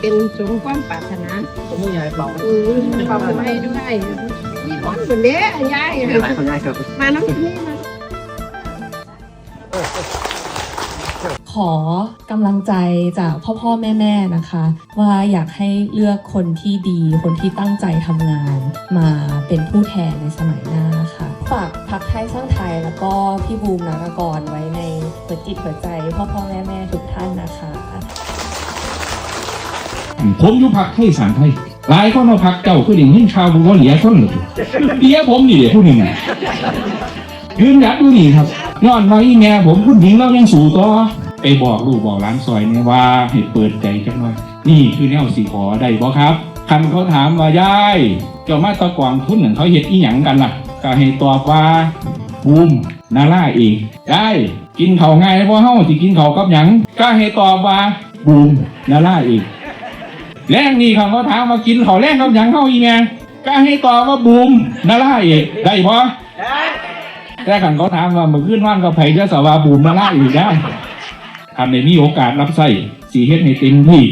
เป็นสมความปรารถนาผมไม่ยายเป่าเออขอบคุณให้ด้วยมีคนคนเด้อยายอะไรเขายายครับมาน้ำนี้มาขอกำลังใจจากพ่อพ่อแม่แม่นะคะ ว่าอยากให้เลือกคนที่ดีคนที่ตั้งใจทำงาน มาเป็นผู้แทนในสมัยหน้าค่ะฝากพักไทยสร้างไทยแล้วก็พี่บูมนารากรไว้ในหัวจิตหัวใจพ่อพ่อแม่แม่ทุกท่านนะคะ ผมอยู่พักไทยสารไทยหลายคนเอาพักเจ้าคือดิ่งหิ้งชาวบุญเหลียคนหรือเดียผมนี่เดียผู้หนึ่งยืนยัดดูนี่ครับย้อนว่าอีแม่ผมคุณหญิงเรายังสู่ต่อไปบอกลูกบอกหลานซอยเนี่ยว่าให้เปิดใจจังหน่อยนี่คือแนวสีขอได้บ่ครับคันเขาถามว่ายายเจ้ามาตะกวางทุนหนึ่งเขาเห็ดอีหยังกันล่ะ ก็ให้ตอบว่าบูมนาล่าเองยายกินเขาง่ายเพราะเฮาสิกินเขากับหยังก็ให้ตอบว่าบูมนาล่าเอง แรงนี่เขาก็ถามมากินเขาวแรงกับหยังเข้าอีแม่ก็ให้ต่อว่าบูมนาล่าเอกได้พอแต่ขันเขาถามว่าเมื่อคืนว่านกับไผ่จะสวาบูมนาล่าอีกได้ทำในมีโอกาสรับใส่สีเฮ็ดให้เต็มที่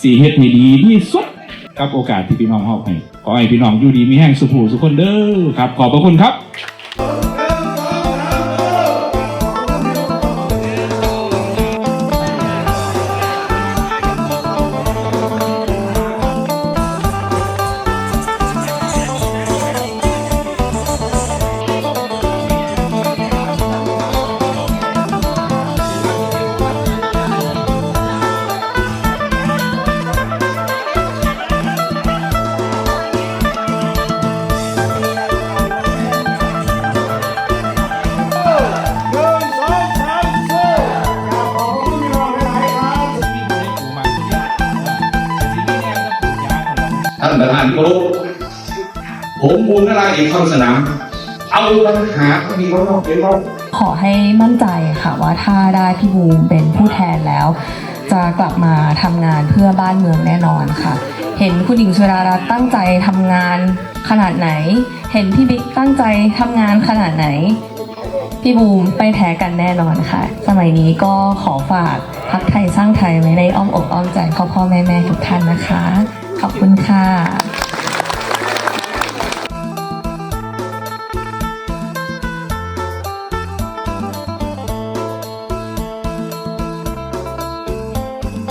สีเฮ็ดให้ดีที่สุดกับโอกาสที่พี่น้องเฮาให้ขอให้พี่น้องอยู่ดีมีแห้งสุขูสุขคนเด้อครับ ขอบพระคุณครับ ท่านประธานโลกผมบูมนราเอกเข้าสนาม เอาปัญหาที่มีเขาต้องเป็นรอบขอให้มั่นใจค่ะว่าถ้าได้พี่บูมเป็นผู้แทนแล้ว จะกลับมาทำงานเพื่อบ้านเมืองแน่นอนค่ะ เห็นคุณหญิงสุดารัตน์ตั้งใจทำงานขนาดไหน เห็นพี่บิ๊กตั้งใจทำงานขนาดไหน พี่บูมไปแพ้กันแน่นอนค่ะ สมัยนี้ก็ขอฝากพักไทยสร้างไทยไว้ในอ้อมอกอ้อมใจพ่อพ่อแม่แม่ทุกท่านนะคะ ขอบคุณค่ะ